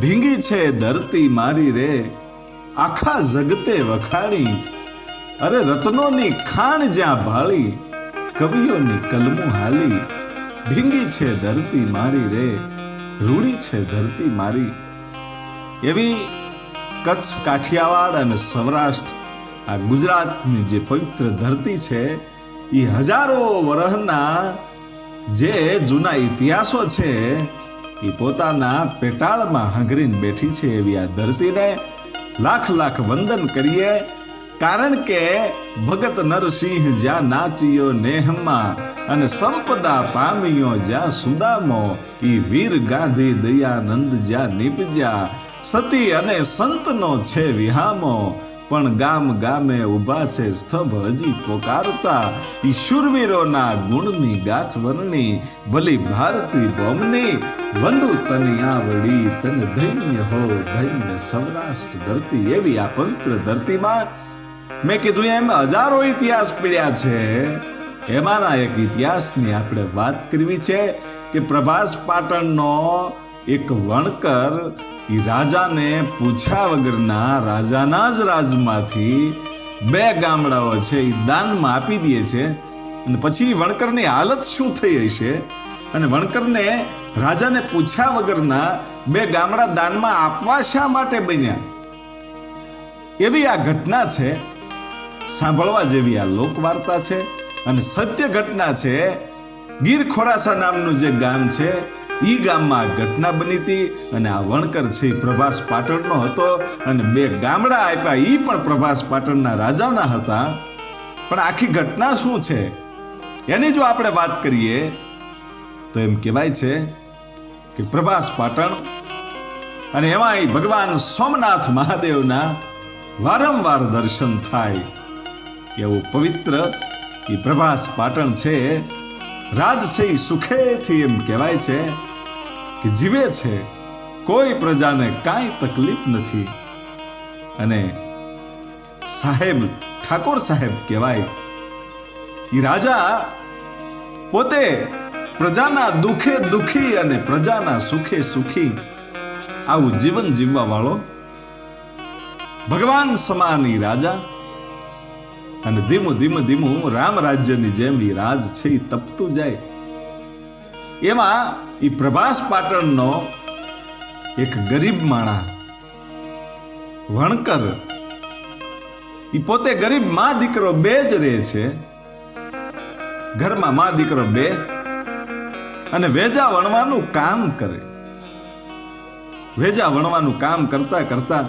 ધીંગી છે ધરતી મારી રે. આખા જગતે વખાણી. અરે રત્નોની ખાણ જ્યાં ભાળી, કવિઓની કલમો હાલી. ધીંગી છે ધરતી મારી રે, રૂડી છે ધરતી મારી. એવી કચ્છ, કાઠિયાવાડ અને સૌરાષ્ટ્ર, આ ગુજરાતની જે પવિત્ર ધરતી છે એ હજારો વર્ષના જે જૂના ઇતિહાસો છે એ પોતાના પેટાળમાં હંગરીને બેઠી છે એવી આ ધરતીને લાખ લાખ વંદન કરીએ, કારણ કે ભગત નરસિંહ જ્યાં નાચ્યો નેહમાં અને સંપદા પામ્યો જ્યાં સુદામો, ઈ વીર ગાંધી દયાનંદ જ્યાં નીપજ્યા, સતી અને સંતનો છે વિહામો પણ ગામ ગામે ઊભા છે સ્તંભ હજી પોકારતા. ઈ ગુણની ગાથ વર્ણી, ભલી ભારતી બોમની વંદુ તની આવડી, તને ધન્ય હો, ધન્ય સૌરાષ્ટ્ર ધરતી એવી આ પવિત્ર ધરતીમાં. મેં કીધું એમ હજારો ઇતિહાસ પીડ્યા છે. એમાંના એક ઇતિહાસની આપણે વાત કરવી છે કે પ્રભાસ પાટણનો એક વણકર એ રાજાને પૂછ્યા વગરના રાજાના જ રાજમાંથી બે ગામડાઓ છે એ દાનમાં આપી દે છે અને પછી વણકરની હાલત શું થઈ હશે? અને વણકરને રાજાને પૂછ્યા વગરના બે ગામડા દાનમાં આપવા શા માટે બન્યા? એવી આ ઘટના છે, સાંભળવા જેવી આ લોકવાર્તા છે અને સત્ય ઘટના છે, ગીર ખોરાસા નામનું જે ગામ છે ઈ ગામમાં ઘટના બની હતી અને આ વણકર છે પ્રભાસ પાટણનો હતો અને બે ગામડા આપ્યા. એ પણ પ્રભાસ પાટણના રાજાના હતા. પણ આખી ઘટના શું છે? એની જો આપણે વાત કરીએ, તો એમ કહેવાય છે કે પ્રભાસ પાટણ અને એમાંય ભગવાન સોમનાથ મહાદેવના વારંવાર દર્શન થાય એવું પવિત્ર એ પ્રભાસ પાટણ છે. રાજ સુખેથી એમ કહેવાય છે. કે જીવે છે, કોઈ પ્રજાને કાંઈ તકલીફ નથી. અને સાહેબ ઠાકોર સાહેબ કહેવાય એ રાજા પોતે પ્રજાના દુખે દુખી અને પ્રજાના સુખે સુખી આવું જીવન જીવવા વાળો ભગવાન સમાન રાજા. અને ધીમું ધીમું ધીમું રામ રાજ્યની જેમ એ રાજ છે એ તપતું જાય. એમાં એ પ્રભાસ પાટણનો એક ગરીબ માણા વણકર એ પોતે ગરીબ મા દીકરો બે જ રહે છે. ઘરમાં મા દીકરો બે અને વેજા વણવાનું કામ કરે. વેજા વણવાનું કામ કરતા કરતા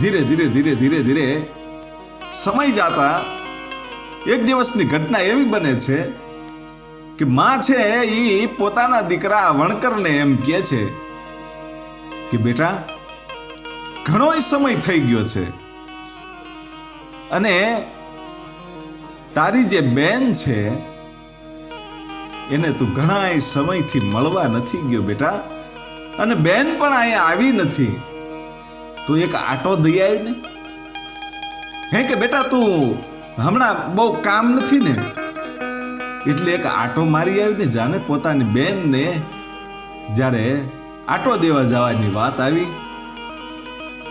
ધીરે ધીરે ધીરે ધીરે ધીરે સમય જાતા એક દિવસની ઘટના એવી બને છે કે માં છે એ પોતાના દીકરા વણકરને એમ કહે છે કે બેટા ઘણો સમય થઈ ગયો છે અને તારી જે બેન છે, એને તું ઘણા સમયથી મળવા નથી ગયો બેટા. અને બેન પણ અહીંયા આવી નથી. તું એક આટો દઈ આવી ને. હે કે બેટા, તું હમણાં બહુ કામ નથી ને? એટલે એક આટો મારી આવીને જાને પોતાની બેનને જ્યારે આટો દેવા જવાની વાત આવી.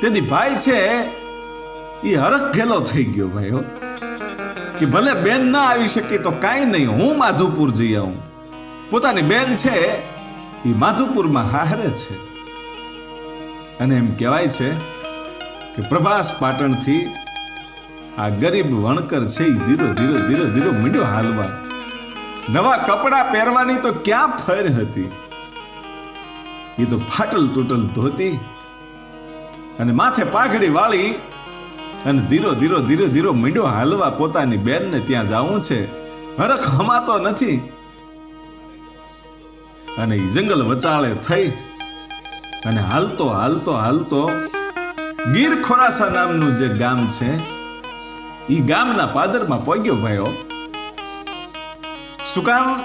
તેથી ભાઈ છે એ હરખ ગેલો થઈ ગયો ભાઈ કે ભલે બેન ના આવી શકી તો કાંઈ નહીં, હું માધુપુર જઈ આવું. પોતાની બેન છે એ માધુપુરમાં હારે છે. અને એમ કહેવાય છે કે પ્રભાસ પાટણથી આ ગરીબ વણકર છે એ ધીરો ધીરો ધીરો ધીરો મીંડ્યો હાલવા. નવા કપડા પહેરવાની તો ક્યાં ફર હતી? એ તો ફાટલ તૂટલ ધોતી અને માથે પાઘડી વાળી અને ધીરો ધીરો ધીરો ધીરો મીંડો હાલવા પોતાની બેનને ત્યાં જવું છે. હરખ હમાતો નથી. અને જંગલ વચાળે થઈ અને હાલતો હાલતો હાલતો ગીર ખોરાસા નામનું જે ગામ છે, ઈ ગામના પાદરમાં પગ્યો ભાઈઓ. શું કામ?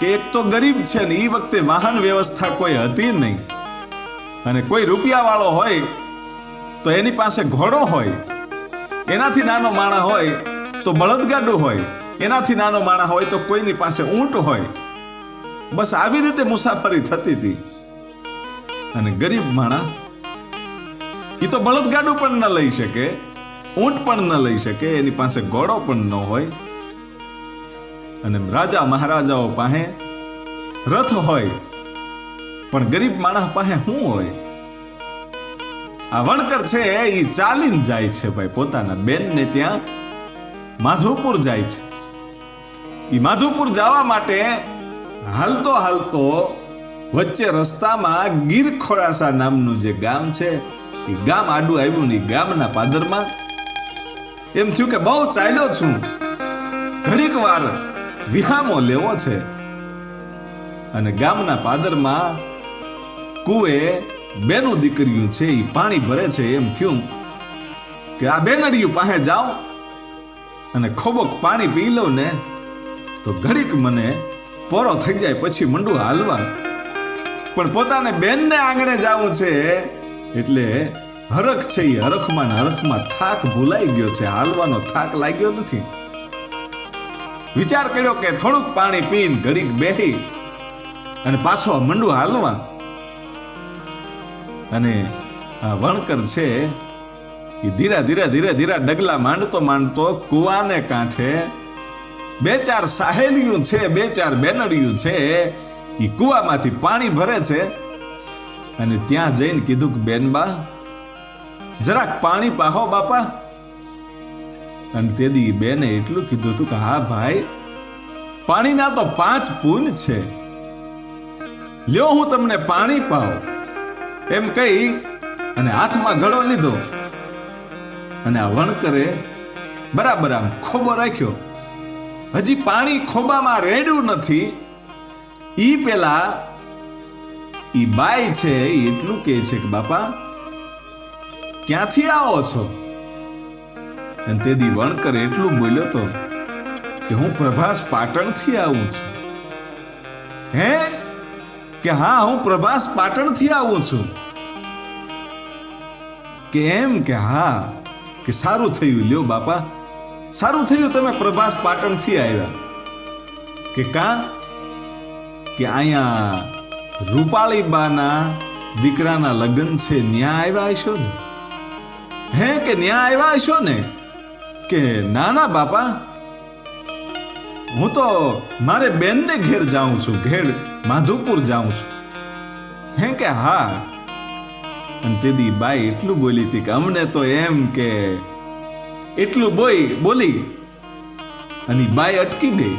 કે એક તો ગરીબ છે ને એ વખતે વાહન વ્યવસ્થા કોઈ હતી નહીં. અને કોઈ રૂપિયા વાળો હોય, તો એની પાસે ઘોડો હોય, એનાથી નાનો માણા હોય, તો બળદગાડું હોય, એનાથી નાનો માણા હોય, તો કોઈની પાસે ઊંટ હોય. બસ આવી રીતે મુસાફરી થતી હતી. અને ગરીબ માણા એ તો બળદગાડું પણ ન લઈ શકે, ઊંટ પણ ન લઈ શકે, એની પાસે ઘોડો પણ ન હોય. અને રાજા મહારાજાઓ પાસે રથ હોય, પણ ગરીબ માણસ પાસે શું હોય? આ વણકર છે એ ચાલીને જાય છે ભાઈ, પોતાના બેનને ત્યાં માધુપુર જાય છે. એ માધુપુર જવા માટે હાલતો હાલતો વચ્ચે રસ્તામાં ગીર ખોરાસા નામનું જે ગામ છે એ ગામ આડું આવ્યું ને ગામના પાદરમાં એમ થયું કે બહુ ચાલ્યો છું. ઘડીક વાર વિહામો લેવો છે. અને ગામના પાદરમાં કુએ બેનું દીકરીયું છે એ પાણી ભરે છે એમ થયું કે આ બેનડિયું પાસે જાઓ અને ખોબોક પાણી પી લઉં ને તો ઘડીક મને પોરો થઈ જાય, પછી મંડું હાલવા. પણ પોતાને બેનને આંગણે જાવું છે એટલે હરખ છે એ હરખમાં હરખમાં થાક ભૂલાઈ ગયો છે, હાલવાનો થાક લાગ્યો નથી. વિચાર કર્યો કે થોડુંક પાણી પીને ઘડીક બેહી અને પાછો મંડું હાલવા. અને આ વણકર છે એ ધીરા ધીરે ધીરે ધીરા ડગલા માંડતો માંડતો કુવાને કાંઠે બે ચાર સાહેલીયું છે, બે ચાર બેનડિયું છે એ કુવામાંથી પાણી ભરે છે અને ત્યાં જઈને કીધું કે બેનબા જરાક પાણી પાહો બાપા. અને તેદી બેને એટલું કીધું હતું કે, હા, ભાઈ, પાણીના તો પાંચ પૂન છે. લ્યો, હું તમને પાણી પાવ. એમ કહી અને હાથમાં ગળો લીધો. અને આ વણકરે બરાબર આમ ખોબો રાખ્યો. હજી પાણી ખોબામાં રેડ્યું નથી. ઈ પેલા, ઈ બાઈ છે એટલું કહે છે કે, બાપા, ક્યાંથી આવો છો? અને તે વણકર એટલું બોલ્યો તો કે હું પ્રભાસ પાટણથી આવું છું. હે? કે હા, હું પ્રભાસ પાટણથી આવું છું. કે એમ કે હા, કે સારું થયું. લ્યો બાપા, સારું થયું તમે પ્રભાસ પાટણથી આવ્યા. કે કા? કે અહીંયા રૂપાળી બાના દીકરાના લગ્ન છે, ન્યા આવ્યા હશો ને? હે કે ન્યા આવ્યા હશો ને? કે, ના ના, બાપા. હું તો મારે બેનને ઘેર જાઉં છું, ઘેર માધુપુર જાઉં છું. હે કે, હા. અને તેદી બાઈ એટલું બોલી હતી કે, અમને તો એમ કે, એટલું બોઈ, બોલી. અને બાઈ અટકી ગઈ.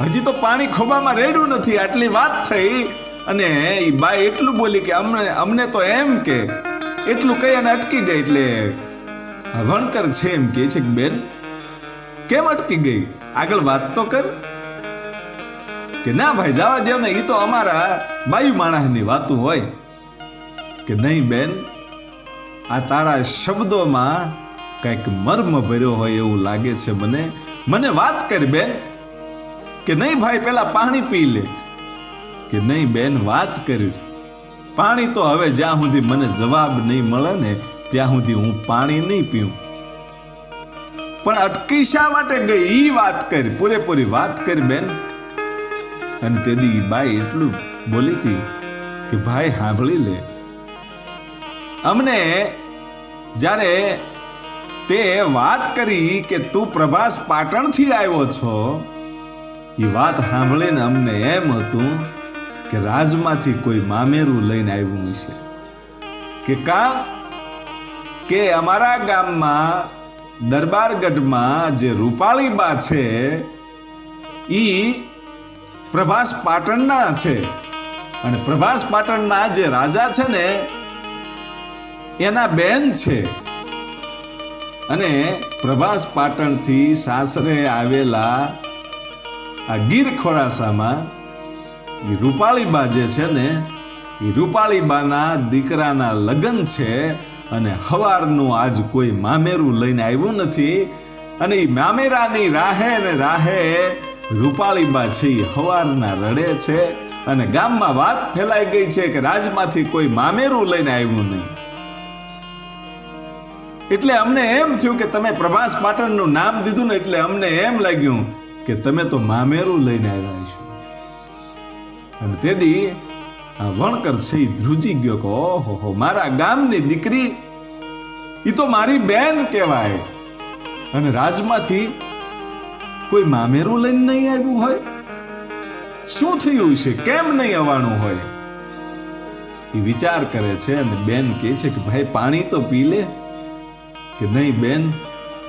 હજી તો પાણી ખોબામાં રેડું નથી, આટલી વાત થઈ. અને એ બાઈ એટલું બોલી કે, અમને અમને તો એમ કે. એટલું કહી અને અટકી ગઈ એટલે વણકર છે એમ કે છે બેન, કેમ અટકી ગઈ? આગળ વાત તો કર. કે ના ભાઈ, જવા દેવ ને એ તો અમારા બાયુ માણસની વાતું હોય. કે નહીં બેન, આ તારા શબ્દોમાં કંઈક મર્મ ભર્યો હોય એવું લાગે છે મને. મને વાત કર બેન. કે નહીં ભાઈ, પેલા પાણી પી લે. કે નહીં બેન, વાત કરી. પાણી તો હવે જ્યાં સુધી મને જવાબ નહીં મળે ને, ત્યાં સુધી હું પાણી નહીં પીઉં. પણ અટકી શા માટે ગઈ? ઈ વાત કરી, પૂરેપૂરી વાત કરી બેન. અને ઈ બાઈ એટલું બોલી હતી કે ભાઈ સાંભળી લે. અમને જ્યારે તે વાત કરી કે તું પ્રભાસ પાટણથી આવ્યો છો એ વાત સાંભળીને અમને એમ હતું કે રાજમાંથી કોઈ મામેરું લઈને આવ્યું છે કે કા? કે અમારા ગામમાં, દરબારગઢમાં જે રૂપાળી બા છે, ઈ પ્રભાસ પાટણના છે. અને પ્રભાસ પાટણના જે રાજા છે ને, એના બેન છે. અને પ્રભાસ પાટણથી સાસરે આવેલા આ ગીર ખોરાસામાં એ રૂપાળીબા જે છે ને એ રૂપાળીબાના દીકરાના લગ્ન છે અને હવારનું આજ કોઈ મામેરું લઈને આવ્યું નથી. અને એ મામેરાની રાહે ને રાહે રૂપાળીબા છે એ હવારના રડે છે અને ગામમાં વાત ફેલાઈ ગઈ છે કે રાજમાંથી કોઈ મામેરું લઈને આવ્યું નહીં. એટલે અમને એમ થયું કે તમે પ્રભાસ પાટણનું નામ દીધું ને એટલે અમને એમ લાગ્યું કે તમે તો મામેરું લઈને આવ્યા છો અને તેથી આ વણકર છે ધ્રુજી ગયો કે, ઓહો, હો, મારા ગામની દીકરી. એ તો મારી બેન કહેવાય. અને રાજમાંથી કોઈ મામેરું લઈને નહીં આવ્યું હોય? શું થયું છે? કેમ નહીં આવવાનું હોય? એ વિચાર કરે છે અને બેન કહે છે કે, ભાઈ, પાણી તો પી લે. કે, નહીં બેન,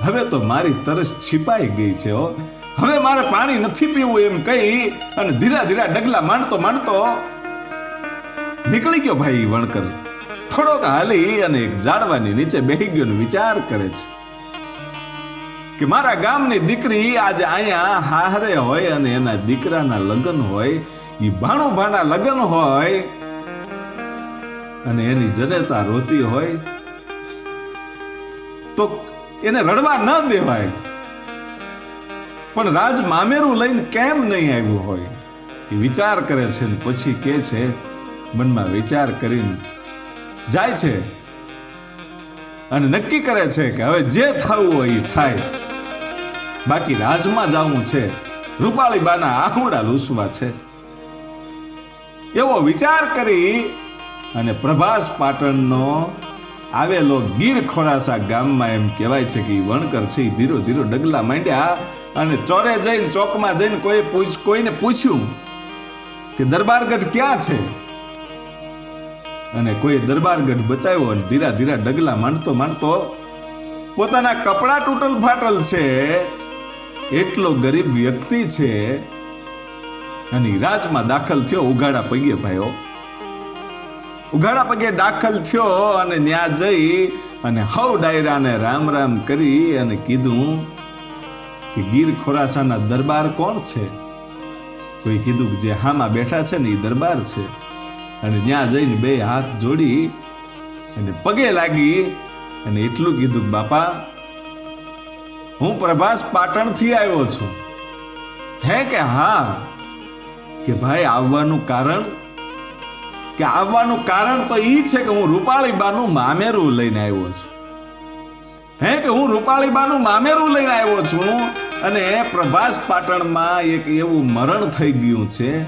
હવે તો મારી તરસ છિપાઈ ગઈ છે, હો. હવે મારે પાણી નથી પીવું એમ કહી અને ધીરા ધીરા ડગલા માંડતો માંડતો નીકળી ગયો ભાઈ વણકર. થોડોક હાલી અને એક ઝાડવાની નીચે બેહી ગયો વિચાર કરે છે કે મારા ગામની દીકરી આજે અહીંયા હારે હોય અને એના દીકરાના લગ્ન હોય એ ભાણું ભાણા લગ્ન હોય અને એની જનેતા રોતી હોય, તો એને રડવા ન દેવાય. પણ રાજ મામેરું લઈને કેમ નહીં આવ્યું હોય? એ વિચાર કરે છે ને પછી કે છે, મનમાં વિચાર કરીને જાય છે. અને નક્કી કરે છે કે હવે જે થવું હોય એ થાય. બાકી રાજમાં જવું છે. રૂપાળી બાના આહુડા લૂસવા છે. એવો વિચાર કરી અને પ્રભાસ પાટણનો આવેલો ગીર ખોરાસા ગામમાં એમ કહેવાય છે કે વણકર છે ધીરો ધીરો ડગલા માંડ્યા. અને ચોરે જઈને ચોકમાં જઈને કોઈ કોઈને પૂછ્યું કે દરબારગઢ ક્યાં છે? અને કોઈ દરબારગઢ બતાવ્યો અને ધીરા ધીરા ડગલા માંડતો માંડતો પોતાના કપડા તૂટલ ફાટલ છે, એટલો ગરીબ વ્યક્તિ છે. અને રાજમાં દાખલ થયો, ઉઘાડા પગે ભાઈઓ. ઉઘાડા પગે દાખલ થયો અને ત્યાં જઈ અને હવ ડાયરાને રામ રામ કરી અને કીધું કે ગીર ખોરાસાના દરબાર કોણ છે? કોઈ કીધું કે જે હામાં બેઠા છે ને એ દરબાર છે. અને ત્યાં જઈને બે હાથ જોડી અને પગે લાગી અને એટલું કીધું કે બાપા, હું પ્રભાસ પાટણથી આવ્યો છું. હે કે હા? કે ભાઈ આવવાનું કારણ? કે આવવાનું કારણ તો એ છે કે હું રૂપાળીબાનું મામેરું લઈને આવ્યો છું. હે કે હું રૂપાળીબાનું મામેરું લઈને આવ્યો છું? અને પ્રભાસ પાટણમાં એક એવું મરણ થઈ ગયું છે,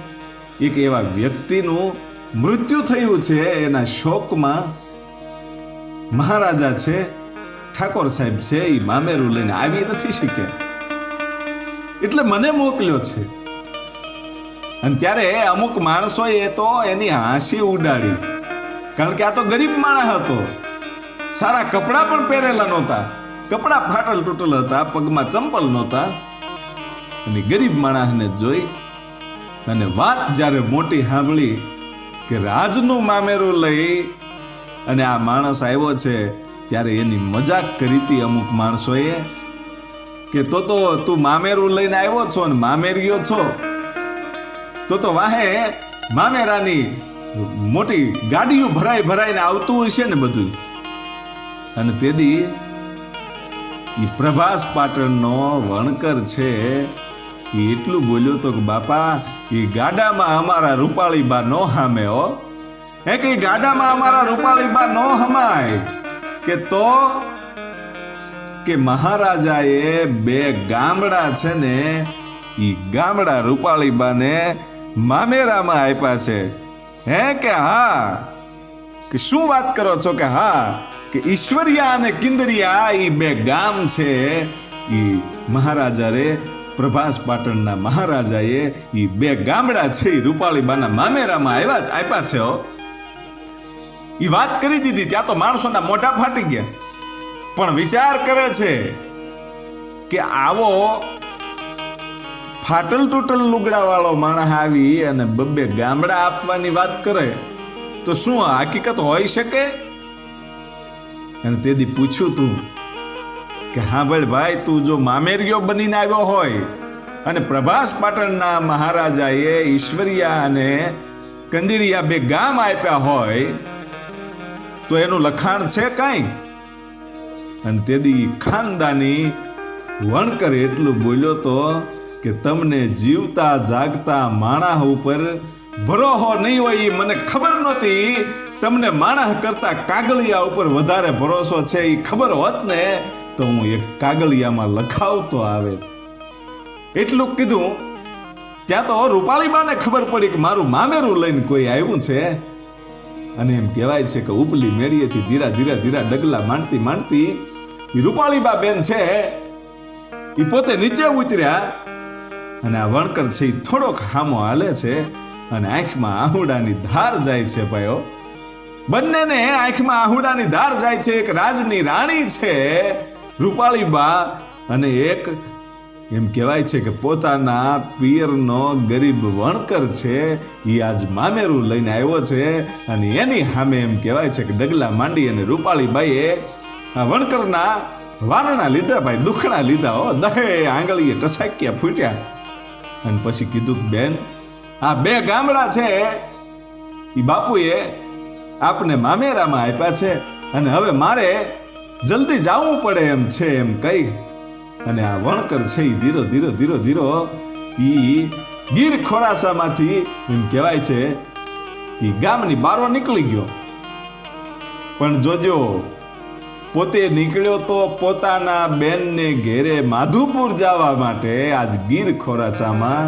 એક એવા વ્યક્તિનું મૃત્યુ થયું છે, એના શોકમાં મહારાજા છે, ઠાકોર સાહેબ છે એ મામેરું લઈને આવી નથી શક્યા. એટલે મને મોકલ્યો છે. અને ત્યારે અમુક માણસોએ તો એની હાંસી ઉડાડી. કારણ કે આ તો ગરીબ માણસ હતો. સારા કપડાં પણ પહેરેલા નહોતા. કપડાં ફાટલ તૂટલ હતા, પગમાં ચંપલ નહોતા. અને ગરીબ માણસને જોઈ અને વાત જ્યારે મોટી સાંભળી કે રાજનું મામેરું લઈ અને આ માણસ આવ્યો છે ત્યારે એની મજાક કરી હતી અમુક માણસોએ કે તો તો તું મામેરું લઈને આવ્યો છો ને મામેરિયો છો? તો તો વાહે મામેરાની મોટી ગાડીઓ ભરાઈ ભરાઈને આવતું હોય છે ને બધું અને તેદી એ પ્રભાસ પાટણનો વણકર છે. એ એટલું બોલ્યો તો કે બાપા એ ગાડામાં અમારા રૂપાળી બા નો હામે હો. હે કે ગાડામાં અમારા રૂપાળી બા નો હમાય કે તો કે મહારાજાએ બે ગામડા છે ને એ ગામડા રૂપાળી બાને મામેરામાં આપ્યા છે. હે કે હા? કે શું વાત કરો છો કે હા? કે ઈશ્વરિયા અને કિંદરિયા એ બે ગામ છે. એ મહારાજા રે, પ્રભાસ પાટણના મહારાજાએ ઈ બે ગામડા છે એ રૂપાળીબાના મામેરામાં આવ્યા આપ્યા છે ઈ વાત કરી દીધી, ત્યાં તો માણસોના મોઢા ફાટી ગયા. પણ વિચાર કરે છે કે આવો ફાટલ તૂટલ લુગડા વાળો માણસ આવી અને બબ્બે ગામડા આપવાની વાત કરે, તો શું હકીકત હોઈ શકે? અને તેથી પૂછ્યું તું કે, હા ભાઈ ભાઈ, તું જો મામેરિયો બનીને આવ્યો હોય અને પ્રભાસ પાટણના મહારાજાએ ઈશ્વરિયા અને કંદિરિયા બે ગામ આપ્યા હોય, તો એનું લખાણ છે કાંઈ? અને તેથી ખાનદાની વણકર એટલું બોલ્યો તો કે, તમને જીવતા જાગતા માણા ઉપર ભરોહો નહીં હોય એ મને ખબર નહોતી તમને માણસ કરતા કાગળિયા ઉપર વધારે ભરોસો છે એ ખબર હોત ને, તો હું એક કાગળિયામાં લખાવતો આવે. એટલું કીધું. ત્યાં તો રૂપાળીબાને ખબર પડી કે મારું મામેરું લઈને કોઈ આવ્યું છે. અને એમ કહેવાય છે કે ઉપલી મેળીએથી ધીરા ધીરા ધીરા ડગલા માંડતી માંડતી રૂપાળીબા બેન છે એ પોતે નીચે ઉતર્યા અને આ વણકર છે એ થોડોક હામો હાલે છે અને આંખમાં આહુડાની ધાર જાય છે ભાઈઓ. બંનેને આંખમાં આહુડાની ધાર જાય છે, એક રાજની રાણી છે, રૂપાળીબા. અને એક એમ કહેવાય છે કે પોતાના પિયરનો ગરીબ વણકર છે એ આજ મામેરું લઈને આવ્યો છે. અને એની સામે એમ કહેવાય છે કે ડગલા માંડી અને રૂપાળીબાઈએ આ વણકરના વારણા લીધા, ભાઈ, દુખણા લીધા, હો. દહે આંગળીએ ટસાક્યા ફૂટ્યા. અને પછી કીધું બેન, આ બે ગામડા છે. એ બાપુએ આપને મામેરામાં આપ્યા છે અને હવે મારે જલ્દી જવું પડે એમ છે એમ કહી. અને આ વણકર છે એ ધીરો ધીરો ધીરો ધીરો એ ગીર ખોરાસામાંથી એમ કહેવાય છે કે ગામની બારો નીકળી ગયો. પણ જોજો, પોતે નીકળ્યો તો પોતાના બેનને ઘેરે માધુપુર જવા માટે આજ ગીર ખોરાચામાં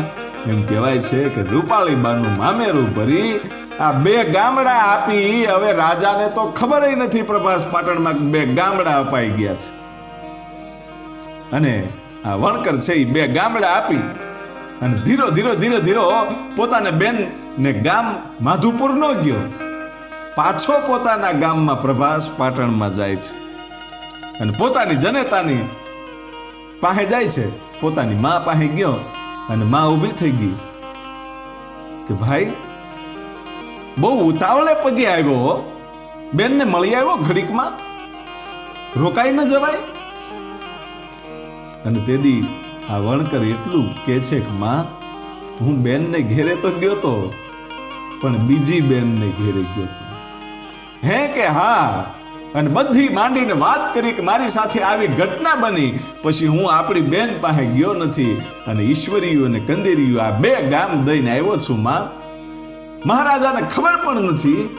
એમ કહેવાય છે કે રૂપાળીબાનું મામેરું ભરી આ બે ગામડા આપી હવે રાજાને તો ખબર નથી પ્રભાસ પાટણમાં બે ગામડા અપાઈ ગયા છે. અને આ વણકર છે એ બે ગામડા આપી અને ધીરો ધીરો ધીરો ધીરો પોતાને બેન ને ગામ માધુપુર નો ગયો. પાછો પોતાના ગામમાં પ્રભાસ પાટણમાં જાય છે. અને પોતાની જનેતાની પાસે જાય છે. પોતાની મા પાસે ગયો અને મા ઊભી થઈ ગઈ કે ભાઈ બહુ ઉતાવળે પગે આવ્યો. બેનને મળી આવ્યો ઘડીકમાં? રોકાઈ ન જવાય? અને તેદી આ વણકર એટલું કે છે કે, માં, હું બેનને ઘેરે તો ગયો તો, પણ બીજી બેનને ઘેરે ગયો તો. હે કે હા? અને બધી માંડીને વાત કરી કે મારી સાથે આવી ઘટના બની. પછી હું આપણી બેન પાસે ગયો નથી. અને ઈશ્વરીયું અને કંદેરીયું આ બે ગામ દઈને આવ્યો છું, માં. મહારાજાને ખબર પણ નથી.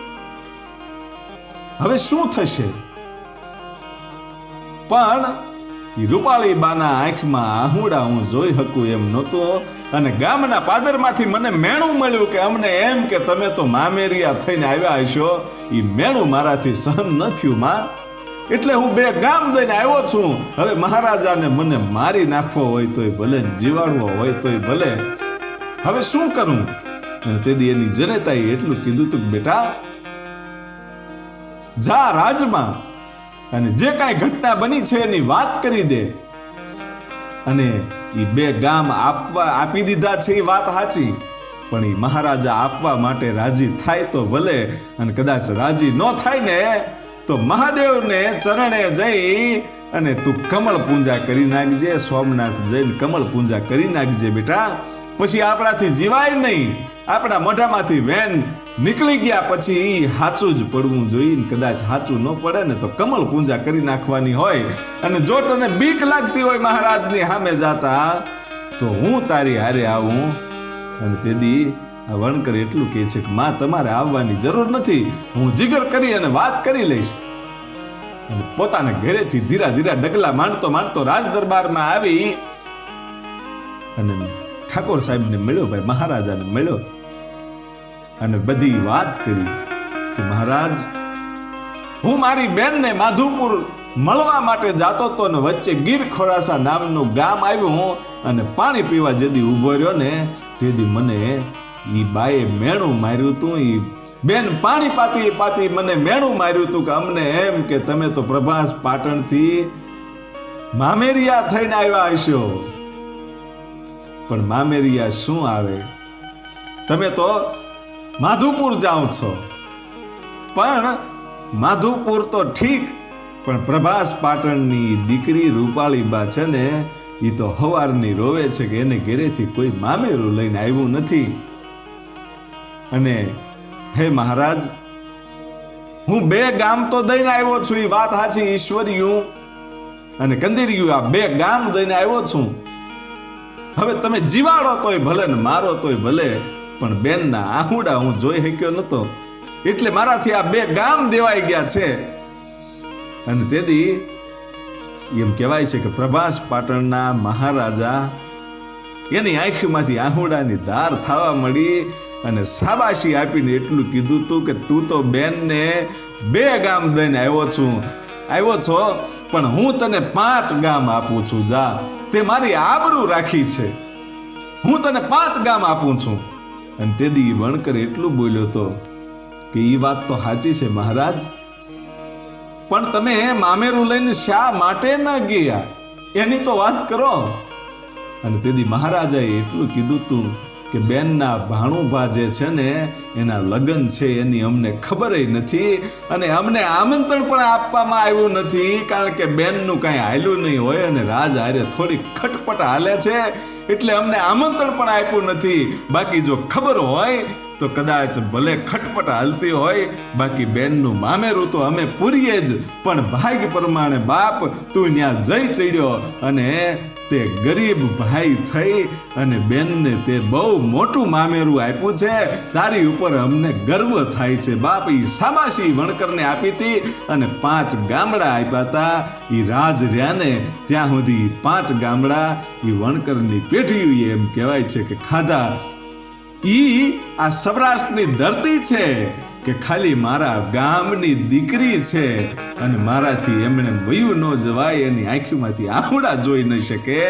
હવે શું થશે? પણ રૂપાળી બાના આંખમાં આહુડા હું જોઈ શકું એમ નહોતો અને ગામના પાદરમાંથી મને મેણું મળ્યું કે અમને એમ કે તમે તો મામેરિયા થઈને આવ્યા હશો. એ મેણું મારાથી સહન ન થયું માં. એટલે હું બે ગામ દઈને આવ્યો છું. હવે મહારાજાને મને મારી નાખવો હોય તોય ભલે જીવાડવો હોય તોય ભલે. હવે શું કરું? અને તેથી એની જનતાએ એટલું કીધું તું કે, બેટા, જા રાજમાં અને જે કાંઈ ઘટના બની છે એની વાત કરી દે. અને એ બે ગામ આપવા, આપી દીધા છે એ વાત સાચી, પણ એ મહારાજા આપવા માટે રાજી થાય તો ભલે, અને કદાચ રાજી ન થાય ને, તો મહાદેવને ચરણે જઈ અને તું કમળ પૂજા કરી નાખજે, સોમનાથ જઈને કમળ પૂજા કરી નાખજે બેટા. પછી આપણાથી જીવાય નહીં. આપણા મોઢામાંથી વેન નીકળી ગયા પછી સાચું જ પડવું જોઈએ ને કદાચ સાચું ન પડે ને તો કમળ પૂજા કરી નાખવાની હોય. અને જો તને બીક લાગતી હોય મહારાજની સામે જાતા, તો હું તારી હારે આવું. અને તેદી આ વણકર એટલું કહે છે કે, માં, તમારે આવવાની જરૂર નથી. હું જીગર કરી અને વાત કરી લઈશ. અને પોતાના ઘરેથી ધીરા ધીરા ડગલા માંડતો માંડતો રાજ દરબારમાં આવી. અને ઠાકોર સાહેબને મળ્યો ભાઈ, મહારાજાને મળ્યો. અને બધી વાત કરી કે મહારાજ, હું મારી બેનને માધુપુર મળવા માટે જાતો હતો ને વચ્ચે ગીર ખોરાસા નામનું ગામ આવ્યું હું અને પાણી પીવા જેદી ઊભો રહ્યો ને, તેથી મને એ બાએ મેણું માર્યું તું એ બેન પાણી પાતી પાતી મને મેણું માર્યું તું કે અમને એમ કે તમે તો પ્રભાસ પાટણથી મામેરિયા થઈને આવ્યા હશો. પણ મામેરિયા શું આવે? તમે તો માધુપુર જાઓ છો. પણ માધુપુર તો ઠીક, પણ પ્રભાસ પાટણની દીકરી રૂપાળીબા છે ને એ તો હવારની રોવે છે કે એને ઘેરેથી કોઈ મામેરું લઈને આવ્યું નથી. અને હે મહારાજ, હું બે ગામ તો દઈને આવ્યો છું એ વાત સાચી, ઈશ્વરિયું. અને કંદીરિયું, આ બે ગામ દઈને આવ્યો છું. હવે તમે જીવાડો તોય ભલે ને મારો તોય ભલે, પણ બેનના આહુડા હું જોઈ શક્યો નતો. એટલે મારાથી આ બે ગામ દેવાઈ ગયા છે. અને તેથી એમ કહેવાય છે કે પ્રભાસ પાટણના મહારાજા એની આંખમાંથી આહુડાની ધાર થવા મળી અને સાબાશી આપીને એટલું કીધું તું કે તું તો બેનને બે ગામ દઈને આવ્યો છું. આવ્યો છો? પણ હું તને પાંચ ગામ આપું છું, જા. તે મારી આબરૂ રાખી છે. હું તને પાંચ ગામ આપું છું. અને તે દી વણકર એટલું બોલ્યો તો કે એ વાત તો સાચી છે, મહારાજ. પણ તમે મામેરું લઈને શા માટે ન ગયા? એની તો વાત કરો. અને તેથી મહારાજાએ એટલું કીધું તું કે બેનના ભાણુભા જે છે ને, એના લગ્ન છે એની અમને ખબર નથી અને અમને આમંત્રણ પણ આપવામાં આવ્યું નથી કારણ કે બેનનું કાંઈ હાલ્યું નહીં હોય અને રાજ હારે થોડી ખટપટ હાલે છે એટલે અમને આમંત્રણ પણ આપ્યું નથી. બાકી જો ખબર હોય તો કદાચ ભલે ખટપટ હાલતી હોય, બાકી બેનનું મામેરું તો અમે પૂરીએ જ. પણ ભાગ પ્રમાણે બાપ, તું ત્યાં જઈ ચડ્યો અને તે ગરીબ ભાઈ થઈ અને બેનને તે બહુ મોટું મામેરું આપ્યું છે. તારી ઉપર અમને ગર્વ થાય છે. બાપ એ સામાશી વણકરને આપી હતી અને પાંચ ગામડા આપ્યા હતા. ઈ રાજ રહ્યા ને ત્યાં સુધી પાંચ ગામડા એ વણકરની પેઢી એમ કહેવાય છે કે ખાધા. ઈ આ સૌરાષ્ટ્રની ધરતી છે. કે ખાલી મારા ગામની દીકરી છે અને મારાથી એમણે વયું ન જવાય, એની આંખીમાંથી આહુડા જોઈ ન શકે.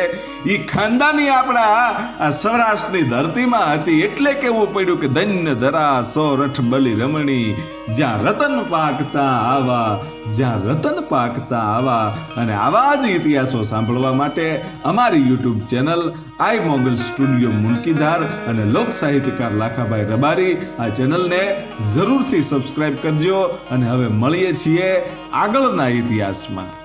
એ ખાનદાની આપણા આ સૌરાષ્ટ્રની ધરતીમાં હતી. એટલે કેવું પડ્યું કે ધન્ય ધરા સૌરઠ બલી રમણી, જ્યાં રતન પાકતા આવા, જ્યાં રતન પાકતા આવા. અને આવા જ ઇતિહાસો સાંભળવા માટે અમારી YouTube channel Aai Mogal studio મુનકીધાર અને લોક સાહિત્યકાર લાખાભાઈ રબારી આ ચેનલને જરૂરથી સબસ્ક્રાઇબ કરજો અને હવે મળીએ છીએ આગળના ઇતિહાસમાં.